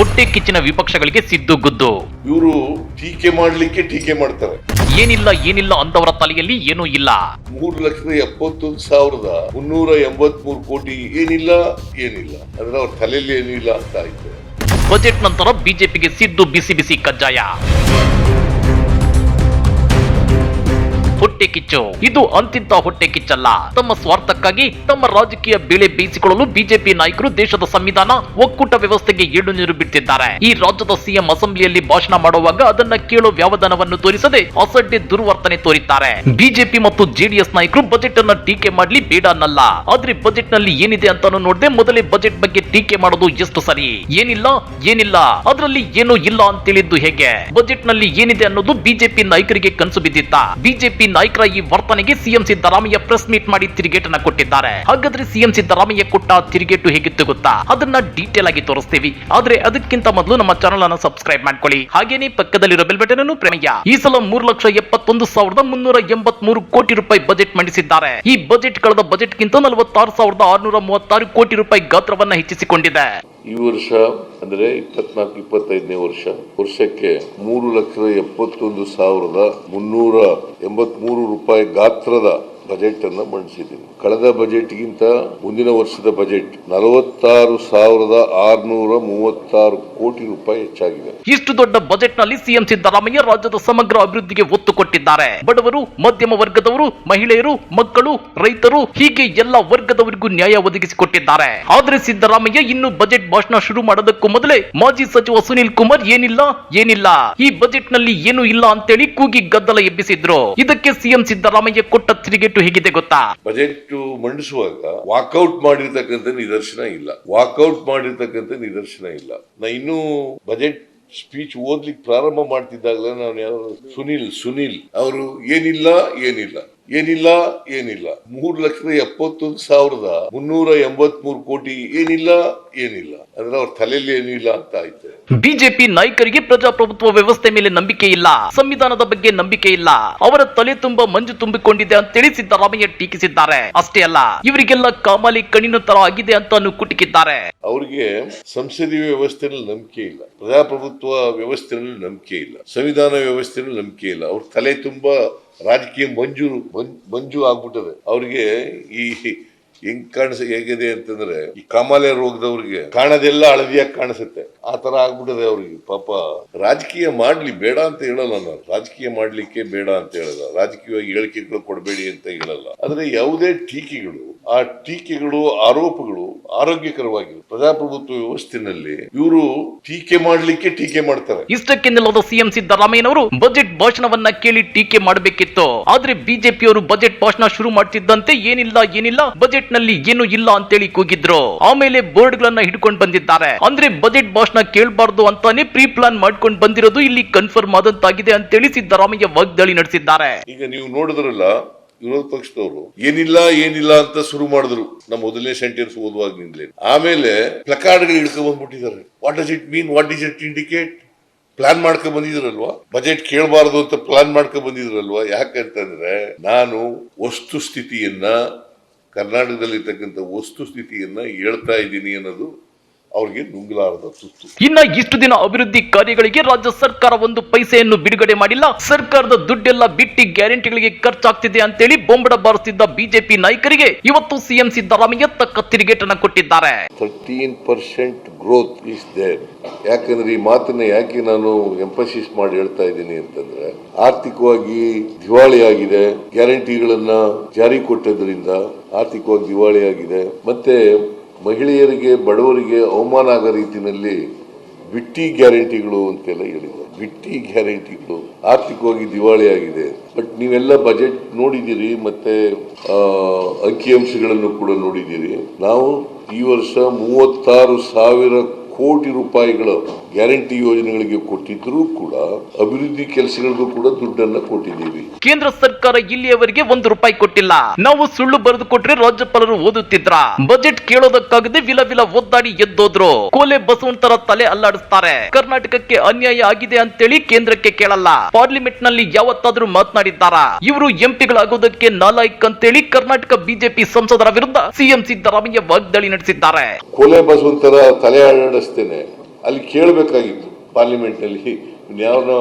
ಹೊಟ್ಟೆ ಕಿಚ್ಚಿನ ವಿಪಕ್ಷಗಳಿಗೆ ಸಿದ್ದು ಗುದ್ದು. ಇವರು ಟೀಕೆ ಮಾಡ್ಲಿಕ್ಕೆ ಟೀಕೆ ಮಾಡ್ತಾರೆ. ಏನಿಲ್ಲ ಏನಿಲ್ಲ ಅಂದವರ ತಲೆಯಲ್ಲಿ ಏನೂ ಇಲ್ಲ. ಮೂರು ಲಕ್ಷದ ಎಪ್ಪತ್ತೊಂದು ಸಾವಿರದ ಮುನ್ನೂರ ಎಂಬತ್ ಮೂರು ಕೋಟಿ ಏನಿಲ್ಲ ಏನಿಲ್ಲ. ಅದ್ರ ಅವ್ರ ತಲೆಯಲ್ಲಿ ಏನಿಲ್ಲ ಅಂತ ಆಯ್ತು. ಬಜೆಟ್ ನಂತರ ಬಿಜೆಪಿಗೆ ಸಿದ್ದು ಬಿಸಿ ಬಿಸಿ ಕಜ್ಜಾಯ. ಹೊಟ್ಟೆ ಕಿಚ್ಚು. ಇದು ಅಂತಿಂತ ಹೊಟ್ಟೆ ಕಿಚ್ಚಲ್ಲ. ತಮ್ಮ ಸ್ವಾರ್ಥಕ್ಕಾಗಿ ತಮ್ಮ ರಾಜಕೀಯ ಬೇಳೆ ಬೇಯಿಸಿಕೊಳ್ಳಲು ಬಿಜೆಪಿ ನಾಯಕರು ದೇಶದ ಸಂವಿಧಾನ, ಒಕ್ಕೂಟ ವ್ಯವಸ್ಥೆಗೆ ಏಳು ನೀರು ಬಿಟ್ಟಿದ್ದಾರೆ ಈ ರಾಜ್ಯದ ಸಿಎಂ ಅಸೆಂಬ್ಲಿಯಲ್ಲಿ ಭಾಷಣ ಮಾಡುವಾಗ ಅದನ್ನ ಕೇಳೋ ವ್ಯವಧಾನವನ್ನು ತೋರಿಸದೆ ಅಸಡ್ಡೆ ದುರ್ವರ್ತನೆ ತೋರಿದ್ದಾರೆ. ಬಿಜೆಪಿ ಮತ್ತು ಜೆಡಿಎಸ್ ನಾಯಕರು ಬಜೆಟ್ ಅನ್ನ ಟೀಕೆ ಮಾಡಲಿ ಬೇಡ ಅನ್ನಲ್ಲ. ಆದ್ರೆ ಬಜೆಟ್ನಲ್ಲಿ ಏನಿದೆ ಅಂತ ನೋಡದೆ ಮೊದಲೇ ಬಜೆಟ್ ಬಗ್ಗೆ ಟೀಕೆ ಮಾಡೋದು ಎಷ್ಟು ಸರಿ? ಏನಿಲ್ಲ ಏನಿಲ್ಲ. ಅದರಲ್ಲಿ ಏನೂ ಇಲ್ಲ ಅಂತೇಳಿದ್ದು ಹೇಗೆ? ಬಜೆಟ್ನಲ್ಲಿ ಏನಿದೆ ಅನ್ನೋದು ಬಿಜೆಪಿ ನಾಯಕರಿಗೆ ಕನಸು ಬಿದ್ದಿತ್ತ? ಬಿಜೆಪಿ ನಾಯಕರ ಈ ವರ್ತನೆಗೆ ಸಿಎಂ ಸಿದ್ದರಾಮಯ್ಯ ಪ್ರೆಸ್ ಮೀಟ್ ಮಾಡಿ ತಿರುಗೇಟನ್ನ ಕೊಟ್ಟಿದ್ದಾರೆ. ಹಾಗಾದ್ರೆ ಸಿಎಂ ಸಿದ್ದರಾಮಯ್ಯ ಕೊಟ್ಟ ತಿರುಗೇಟು ಹೇಗಿತ್ತು ಗೊತ್ತಾ? ಅದನ್ನ ಡೀಟೇಲ್ ಆಗಿ ತೋರಿಸ್ತೀವಿ. ಆದ್ರೆ ಅದಕ್ಕಿಂತ ಮೊದಲು ನಮ್ಮ ಚಾನಲ್ ಅನ್ನು ಸಬ್ಸ್ಕ್ರೈಬ್ ಮಾಡ್ಕೊಳ್ಳಿ. ಹಾಗೇನೆ ಪಕ್ಕದಲ್ಲಿರೋ ಬೆಲ್ ಬಟನ್ ಅನ್ನು ಪ್ರೇಮಯ್ಯ ಈ ಸಲ ಮೂರು ಲಕ್ಷ ಎಪ್ಪತ್ತೊಂದು ಸಾವಿರದ ಮುನ್ನೂರ ಎಂಬತ್ ಮೂರು ಕೋಟಿ ರೂಪಾಯಿ ಬಜೆಟ್ ಮಂಡಿಸಿದ್ದಾರೆ. ಈ ಬಜೆಟ್ ಕಳೆದ ಬಜೆಟ್ ಗಿಂತ ನಲವತ್ತಾರು ಸಾವಿರದ ಆರುನೂರ ಮೂವತ್ತಾರು ಕೋಟಿ ರೂಪಾಯಿ ಗಾತ್ರವನ್ನ ಹೆಚ್ಚಿಸಿಕೊಂಡಿದೆ. ಈ ವರ್ಷ ಅಂದ್ರೆ ಇಪ್ಪತ್ನಾಲ್ಕು, ಇಪ್ಪತ್ತೈದನೇ ವರ್ಷ, ವರ್ಷಕ್ಕೆ ಮೂರು ಲಕ್ಷದ ಎಪ್ಪತ್ತೊಂದು ಸಾವಿರದ ಮುನ್ನೂರ ಎಂಬತ್ಮೂರು ರೂಪಾಯಿ ಗಾತ್ರದ ಬಜೆಟ್ ಅನ್ನು ಮಂಡಿಸಿದ್ದೀವಿ ಕಳೆದ ಬಜೆಟ್ಗಿಂತ ಮುಂದಿನ ವರ್ಷದ ಬಜೆಟ್ ನಲವತ್ತಾರು ಸಾವಿರದ ಆರ್ನೂರ ಮೂವತ್ತಾರು ಕೋಟಿ ರೂಪಾಯಿ ಹೆಚ್ಚಾಗಿದೆ. ಇಷ್ಟು ದೊಡ್ಡ ಬಜೆಟ್ನಲ್ಲಿ ಸಿಎಂ ಸಿದ್ದರಾಮಯ್ಯ ರಾಜ್ಯದ ಸಮಗ್ರ ಅಭಿವೃದ್ಧಿಗೆ ಒತ್ತು ಕೊಟ್ಟಿದ್ದಾರೆ. ಬಡವರು, ಮಧ್ಯಮ ವರ್ಗದವರು, ಮಹಿಳೆಯರು, ಮಕ್ಕಳು, ರೈತರು ಹೀಗೆ ಎಲ್ಲ ವರ್ಗದವರಿಗೂ ನ್ಯಾಯ ಒದಗಿಸಿಕೊಟ್ಟಿದ್ದಾರೆ. ಆದ್ರೆ ಸಿದ್ದರಾಮಯ್ಯ ಇನ್ನು ಬಜೆಟ್ ಭಾಷಣ ಶುರು ಮಾಡೋದಕ್ಕೂ ಮೊದಲೇ ಮಾಜಿ ಸಚಿವ ಸುನಿಲ್ ಕುಮಾರ್ ಏನಿಲ್ಲ ಏನಿಲ್ಲ. ಈ ಬಜೆಟ್ನಲ್ಲಿ ಏನು ಇಲ್ಲ ಅಂತೇಳಿ ಕೂಗಿ ಗದ್ದಲ ಎಬ್ಬಿಸಿದ್ರು. ಇದಕ್ಕೆ ಸಿಎಂ ಸಿದ್ದರಾಮಯ್ಯ ಕೊಟ್ಟ ತಿರುಗೇಟು ಹೇಗಿದೆ ಗೊತ್ತಾ? ಬಜೆಟ್ ಮಂಡಿಸುವಾಗ ವಾಕೌಟ್ ಮಾಡಿರ್ತಕ್ಕಂಥ ನಿದರ್ಶನ ಇಲ್ಲ. ವಾಕೌಟ್ ಮಾಡಿರ್ತಕ್ಕಂಥ ನಿದರ್ಶನ ಇಲ್ಲ. ನಾ ಇನ್ನೂ ಬಜೆಟ್ ಸ್ಪೀಚ್ ಓದ್ಲಿಕ್ಕೆ ಪ್ರಾರಂಭ ಮಾಡ್ತಿದ್ದಾಗಲೇ ನಾನು ಯಾರು ಸುನಿಲ್ ಸುನಿಲ್, ಅವರು ಏನಿಲ್ಲ ಏನಿಲ್ಲ. ಏನಿಲ್ಲ ಏನಿಲ್ಲ. ಮೂರು ಲಕ್ಷದ ಎಪ್ಪತ್ತೊಂದು ಸಾವಿರದ ಮುನ್ನೂರ ಎಂಬತ್ ಮೂರು ಕೋಟಿ ಏನಿಲ್ಲ ಏನಿಲ್ಲ. ಅಂದ್ರೆ ಅವ್ರ ತಲೆಯಲ್ಲಿ ಏನಿಲ್ಲ ಅಂತ ಆಯ್ತು. ಬಿಜೆಪಿ ನಾಯಕರಿಗೆ ಪ್ರಜಾಪ್ರಭುತ್ವ ವ್ಯವಸ್ಥೆ ಮೇಲೆ ನಂಬಿಕೆ ಇಲ್ಲ. ಸಂವಿಧಾನದ ಬಗ್ಗೆ ನಂಬಿಕೆ ಇಲ್ಲ. ಅವರ ತಲೆ ತುಂಬಾ ಮಂಜು ತುಂಬಿಕೊಂಡಿದೆ ಅಂತೇಳಿ ಸಿದ್ದರಾಮಯ್ಯ ಟೀಕಿಸಿದ್ದಾರೆ. ಅಷ್ಟೇ ಅಲ್ಲ ಇವರಿಗೆಲ್ಲ ಕಾಮಾಲಿ ಕಣ್ಣಿನ ತರ ಆಗಿದೆ ಅಂತಾನು ಕುಟುಕಿದ್ದಾರೆ. ಅವರಿಗೆ ಸಂಸದೀಯ ವ್ಯವಸ್ಥೆನಲ್ಲಿ ನಂಬಿಕೆ ಇಲ್ಲ. ಪ್ರಜಾಪ್ರಭುತ್ವ ವ್ಯವಸ್ಥೆನಲ್ಲಿ ನಂಬಿಕೆ ಇಲ್ಲ. ಸಂವಿಧಾನ ವ್ಯವಸ್ಥೆನಲ್ಲಿ ನಂಬಿಕೆ ಇಲ್ಲ. ಅವ್ರ ತಲೆ ತುಂಬಾ ರಾಜಕೀಯ ಮಂಜು ಮಂಜು ಆಗ್ಬಿಟ್ಟದೆ ಅವ್ರಿಗೆ ಈ ಹೆಂಗ್ ಕಾಣಿಸ, ಹೇಗಿದೆ ಅಂತಂದ್ರೆ, ಈ ಕಾಮಾಲೆ ರೋಗದವ್ರಿಗೆ ಕಾಣದೆಲ್ಲ ಹಳದಿಯಾಗಿ ಕಾಣಿಸುತ್ತೆ. ಆ ತರ ಆಗ್ಬಿಟ್ಟದೆ ಅವ್ರಿಗೆ, ಪಾಪ. ರಾಜಕೀಯ ಮಾಡ್ಲಿ, ಬೇಡ ಅಂತ ಹೇಳಲ್ಲ ನಾನು. ರಾಜಕೀಯ ಮಾಡ್ಲಿಕ್ಕೆ ಬೇಡ ಅಂತ ಹೇಳಲ್ಲ. ರಾಜಕೀಯವಾಗಿ ಹೇಳಿಕೆಗಳು ಕೊಡಬೇಡಿ ಅಂತ ಹೇಳಲ್ಲ. ಆದ್ರೆ ಯಾವುದೇ ಟೀಕೆಗಳು ಆ ಟೀಕೆಗಳು ಆರೋಪಗಳು ಆರೋಗ್ಯಕರವಾಗಿವೆ. ಪ್ರಜಾಪ್ರಭುತ್ವ ವ್ಯವಸ್ಥೆನಲ್ಲಿ ಇವರು ಟೀಕೆ ಮಾಡಲಿಕ್ಕೆ ಟೀಕೆ ಮಾಡ್ತಾರೆ. ಇಷ್ಟಕ್ಕೆ ನಿಲ್ಲದ ಸಿಎಂ ಸಿದ್ದರಾಮಯ್ಯನವರು ಬಜೆಟ್ ಭಾಷಣವನ್ನ ಕೇಳಿ ಟೀಕೆ ಮಾಡಬೇಕಿತ್ತು. ಆದ್ರೆ ಬಿಜೆಪಿಯವರು ಬಜೆಟ್ ಭಾಷಣ ಶುರು ಮಾಡ್ತಿದ್ದಂತೆ ಏನಿಲ್ಲ ಏನಿಲ್ಲ ಬಜೆಟ್ನಲ್ಲಿ ಏನು ಇಲ್ಲ ಅಂತೇಳಿ ಕೂಗಿದ್ರು. ಆಮೇಲೆ ಬೋರ್ಡ್ ಗಳನ್ನ ಹಿಡ್ಕೊಂಡು ಬಂದಿದ್ದಾರೆ. ಅಂದ್ರೆ ಬಜೆಟ್ ಭಾಷಣ ಕೇಳಬಾರ್ದು ಅಂತಾನೆ ಪ್ರೀ ಪ್ಲಾನ್ ಮಾಡ್ಕೊಂಡು ಬಂದಿರೋದು ಇಲ್ಲಿ ಕನ್ಫರ್ಮ್ ಆದಂತಾಗಿದೆ ಅಂತೇಳಿ ಸಿದ್ದರಾಮಯ್ಯ ವಾಗ್ದಾಳಿ ನಡೆಸಿದ್ದಾರೆ. ಈಗ ನೀವು ನೋಡಿದ್ರಲ್ಲ ವಿರೋಧ ಪಕ್ಷದವರು, ಏನಿಲ್ಲ ಏನಿಲ್ಲ ಅಂತ ಶುರು ಮಾಡಿದ್ರು. ನಮ್ಮ ಮೊದಲನೇ ಸೆಂಟೆನ್ಸ್ ಓದುವಾಗ್ನಿಂದಲೇ. ಆಮೇಲೆ ಪ್ಲಕಾರ್ಡ್ಗಳು ಹಿಡ್ಕೊ ಬಂದ್ಬಿಟ್ಟಿದ್ದಾರೆ. What does it mean what is it indicate plan ಮಾಡ್ಕೊಂಡ್ ಬಂದಿದ್ರಲ್ವಾ? ಬಜೆಟ್ ಕೇಳಬಾರ್ದು ಅಂತ ಪ್ಲಾನ್ ಮಾಡ್ಕೊಂಡ್ ಬಂದಿದ್ರಲ್ವಾ? ಯಾಕಂತಂದ್ರೆ ನಾನು ವಸ್ತು ಸ್ಥಿತಿಯನ್ನ, ಕರ್ನಾಟಕದಲ್ಲಿರ್ತಕ್ಕಂಥ ವಸ್ತು ಸ್ಥಿತಿಯನ್ನ ಹೇಳ್ತಾ ಇದ್ದೀನಿ ಅನ್ನೋದು ಅವ್ರಿಗೆ ನುಂಗಲಾರದ ತುತ್ತು. ಇನ್ನ ಇಷ್ಟು ದಿನ ಅಭಿವೃದ್ಧಿ ಕಾರ್ಯಗಳಿಗೆ ರಾಜ್ಯ ಸರ್ಕಾರ ಒಂದು ಪೈಸೆಯನ್ನು ಬಿಡುಗಡೆ ಮಾಡಿಲ್ಲ. ಸರ್ಕಾರದ ದುಡ್ಡೆಲ್ಲ ಬಿಟ್ಟಿ ಗ್ಯಾರಂಟಿಗಳಿಗೆ ಖರ್ಚಾಗ್ತಿದೆ ಅಂತೇಳಿ ಬೊಂಬಡ ಬಾರಿಸುತ್ತಿದ್ದ ಬಿಜೆಪಿ ನಾಯಕರಿಗೆ ಇವತ್ತು ಸಿಎಂ ಸಿದ್ದರಾಮಯ್ಯ ತಕ್ಕ ತಿರುಗೇಟನ್ನು ಕೊಟ್ಟಿದ್ದಾರೆ. Thirteen percent growth is there ಯಾಕಂದ್ರೆ ಈ ಮಾತನ್ನ ಯಾಕೆ ನಾನು ಎಂಫಸಿಸ್ ಮಾಡಿ ಹೇಳ್ತಾ ಇದ್ದೀನಿ ಅಂತಂದ್ರೆ ಆರ್ಥಿಕವಾಗಿ ದಿವಾಳಿ ಆಗಿದೆ. ಗ್ಯಾರಂಟಿಗಳನ್ನ ಜಾರಿ ಕೊಟ್ಟದ್ರಿಂದ ಆರ್ಥಿಕವಾಗಿ ದಿವಾಳಿ ಆಗಿದೆ. ಮತ್ತೆ ಮಹಿಳೆಯರಿಗೆ, ಬಡವರಿಗೆ ಅವಮಾನ ಆಗೋ ರೀತಿಯಲ್ಲಿ ಬಿಟ್ಟಿ ಗ್ಯಾರಂಟಿಗಳು ಅಂತೆಲ್ಲ ಹೇಳಿದ್ದಾರೆ. ಬಿಟ್ಟಿ ಗ್ಯಾರಂಟಿಗಳು ಆರ್ಥಿಕವಾಗಿ ದಿವಾಳಿ ಆಗಿದೆ. ಬಟ್ ನೀವೆಲ್ಲ ಬಜೆಟ್ ನೋಡಿದ್ದೀರಿ ಮತ್ತೆ ಅಂಕಿಅಂಶಗಳನ್ನು ಕೂಡ ನೋಡಿದ್ದೀರಿ. ನಾವು ಈ ವರ್ಷ ಮೂವತ್ತಾರು ಸಾವಿರ ಕೋಟಿ ರೂಪಾಯಿಗಳ ಗ್ಯಾರಂಟಿ ಯೋಜನೆಗಳಿಗೆ ಕೊಟ್ಟಿದ್ರೂ ಕೂಡ ಅಭಿವೃದ್ಧಿ ಕೆಲಸಗಳಿಗೂ ಕೂಡ ದುಡ್ಡನ್ನ ಕೊಟ್ಟಿದ್ದೀವಿ. ಕೇಂದ್ರ ಸರ್ಕಾರ ಇಲ್ಲಿಯವರೆಗೆ ಒಂದು ರೂಪಾಯಿ ಕೊಟ್ಟಿಲ್ಲ. ನಾವು ಸುಳ್ಳು ಬರೆದು ಕೊಟ್ರೆ ರಾಜ್ಯಪಾಲರು ಓದುತ್ತಿದ್ರ. ಬಜೆಟ್ ಕೇಳೋದಕ್ಕಾಗದೆ ವಿಲ ವಿಲ ಒದ್ದಾಡಿ ಎದ್ದೋದ್ರು. ಕೋಲೆ ಬಸವಂತರ ತಲೆ ಅಲ್ಲಾಡಿಸ್ತಾರೆ. ಕರ್ನಾಟಕಕ್ಕೆ ಅನ್ಯಾಯ ಆಗಿದೆ ಅಂತೇಳಿ ಕೇಂದ್ರಕ್ಕೆ ಕೇಳಲ್ಲ. ಪಾರ್ಲಿಮೆಂಟ್ನಲ್ಲಿ ಯಾವತ್ತಾದ್ರೂ ಮಾತನಾಡಿದ್ದಾರ. ಇವರು ಎಂಪಿಗಳಾಗೋದಕ್ಕೆ ನಾಲಾಯಕ್ ಅಂತೇಳಿ ಕರ್ನಾಟಕ ಬಿಜೆಪಿ ಸಂಸದರ ವಿರುದ್ಧ ಸಿಎಂ ಸಿದ್ದರಾಮಯ್ಯ ವಾಗ್ದಾಳಿ ನಡೆಸಿದ್ದಾರೆ. ಕೊಲೆ ಬಸವಂತರ ತಲೆ ಅಲ್ಲಿ ಕೇಳಬೇಕಾಗಿತ್ತು ಪಾರ್ಲಿಮೆಂಟ್ನಲ್ಲಿ. ಯಾವನೋ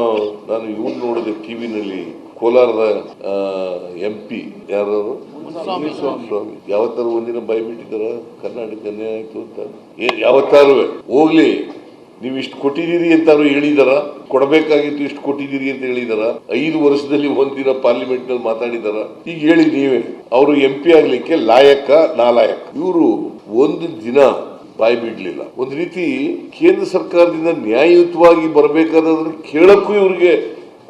ನಾನು ಇವ್ರು ನೋಡಿದೆ ಟಿವಿನಲ್ಲಿ ಕೋಲಾರದ ಎಂ ಪಿ ಯಾರು ಸ್ವಾಮಿ. ಯಾವತ್ತಾರು ಒಂದಿನ ಬೈಬಿಟ್ಟಿದ್ದಾರ ಕರ್ನಾಟಕ ಆಯ್ತು ಅಂತ. ಯಾವತ್ತಾರು? ಹೋಗ್ಲಿ. ನೀವು ಇಷ್ಟು ಕೊಟ್ಟಿದ್ದೀರಿ ಅಂತಾರು ಹೇಳಿದಾರ? ಕೊಡಬೇಕಾಗಿತ್ತು ಇಷ್ಟು ಕೊಟ್ಟಿದ್ದೀರಿ ಅಂತ ಹೇಳಿದಾರ? ಐದು ವರ್ಷದಲ್ಲಿ ಒಂದಿನ ಪಾರ್ಲಿಮೆಂಟ್ನಲ್ಲಿ ಮಾತಾಡಿದಾರ? ಈಗ ಹೇಳಿ ನೀವೇ. ಅವರು ಎಂ ಪಿ ಆಗ್ಲಿಕ್ಕೆ ಲಾಯಕ ನಾಲಾಯಕ. ಇವರು ಒಂದು ದಿನ ಬಾಯಿ ಬಿಡ್ಲಿಲ್ಲ. ಒಂದು ರೀತಿ ಕೇಂದ್ರ ಸರ್ಕಾರದಿಂದ ನ್ಯಾಯಯುತವಾಗಿ ಬರಬೇಕಾದ್ರೆ ಕೇಳಕ್ಕೂ ಇವ್ರಿಗೆ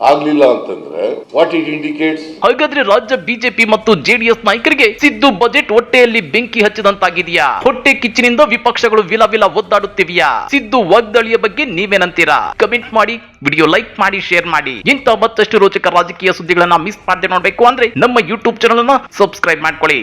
ಆಗ್ಲಿಲ್ಲ ಅಂತಂದ್ರೆ ವಾಟ್ ಇಟ್ ಇಂಡಿಕೇಟ್ಸ್ ಹಾಗಾದ್ರೆ ರಾಜ್ಯ ಬಿಜೆಪಿ ಮತ್ತು ಜೆಡಿಎಸ್ ನಾಯಕರಿಗೆ ಸಿದ್ದು ಬಜೆಟ್ ಹೊಟ್ಟೆಯಲ್ಲಿ ಬೆಂಕಿ ಹಚ್ಚಿದಂತಾಗಿದೆಯಾ? ಹೊಟ್ಟೆ ಕಿಚ್ಚಿನಿಂದ ವಿಪಕ್ಷಗಳು ವಿಲ ವಿಲ ಒದ್ದಾಡುತ್ತಿವೆಯಾ? ಸಿದ್ದು ವಾಗ್ದಾಳಿಯ ಬಗ್ಗೆ ನೀವೇನಂತೀರಾ? ಕಮೆಂಟ್ ಮಾಡಿ ವಿಡಿಯೋ ಲೈಕ್ ಮಾಡಿ ಶೇರ್ ಮಾಡಿ. ಇಂಥ ಮತ್ತಷ್ಟು ರೋಚಕ ರಾಜಕೀಯ ಸುದ್ದಿಗಳನ್ನ ಮಿಸ್ ಮಾಡದೆ ನೋಡ್ಬೇಕು ಅಂದ್ರೆ ನಮ್ಮ ಯೂಟ್ಯೂಬ್ ಚಾನಲ್ ಅನ್ನ ಸಬ್ಸ್ಕ್ರೈಬ್ ಮಾಡ್ಕೊಳ್ಳಿ.